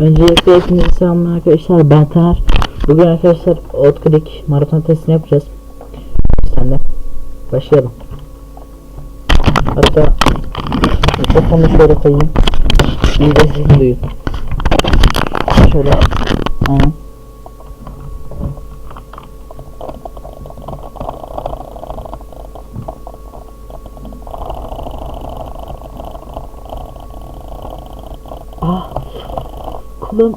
Öncelikle hepinize selamlar arkadaşlar. Ben Taner. Bugün arkadaşlar Outklick maraton testini yapacağız. Sen de Başlayalım. Hatta Mikrofonu şöyle koyayım. İyi de siz duyun. Şöyle. Aynen. Ah Kulum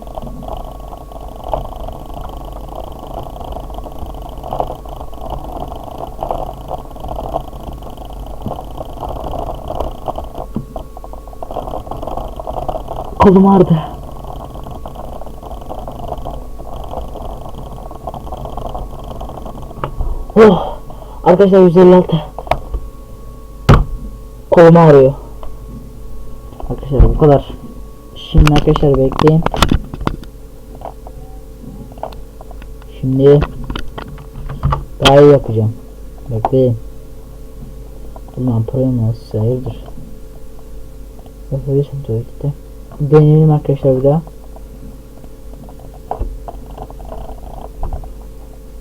Kolum ağrıdı. Oh! Arkadaşlar 156. Kolum ağrıyor. Arkadaşlar bu kadar. Şimdi arkadaşlar bekleyin. Şimdi daha iyi yapacağım. Bekleyin. Ulan program nasıl hayırdır? Yapabilirsem tabii ki de. Deneyelim arkadaşlar bir daha.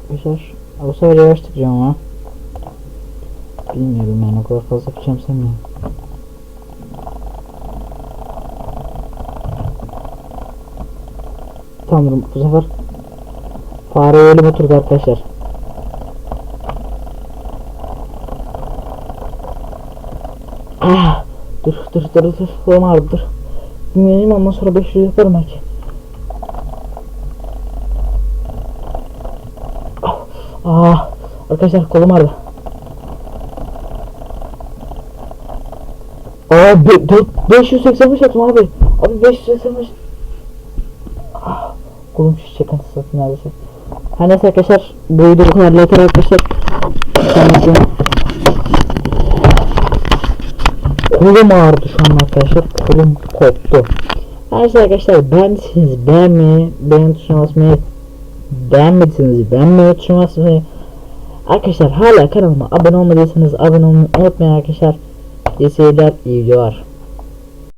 Arkadaşlar bu sefer yavaş tutacağım ama. Bilmiyorum yani o kadar fazla yapacağım sanmıyorum. Tanrım bu sefer fare elim oturdu arkadaşlar. Ah, dur dur dur dur kolum ağrıdı dur. Dinleneyim ondan sonra 500 yaparım belki. Ah, ah, arkadaşlar kolum ağrıdı. Aa, be, dur, 585 yaptım abi. Abi 585. Ah, kolum şişecek anasını satayım neredeyse. Her neyse arkadaşlar bu video bu kadar yeter arkadaşlar. Kolum ağrıdı şu an arkadaşlar. Kolum koptu. Her neyse arkadaşlar beğendiyseniz beğenmeyi, beğen tuşuna basmayı, beğenmediyseniz beğenmeyi tuşuna basmayı. Arkadaşlar hala kanalıma abone olmadıysanız abone olmayı unutmayın arkadaşlar. İyi seyirler, iyi videolar.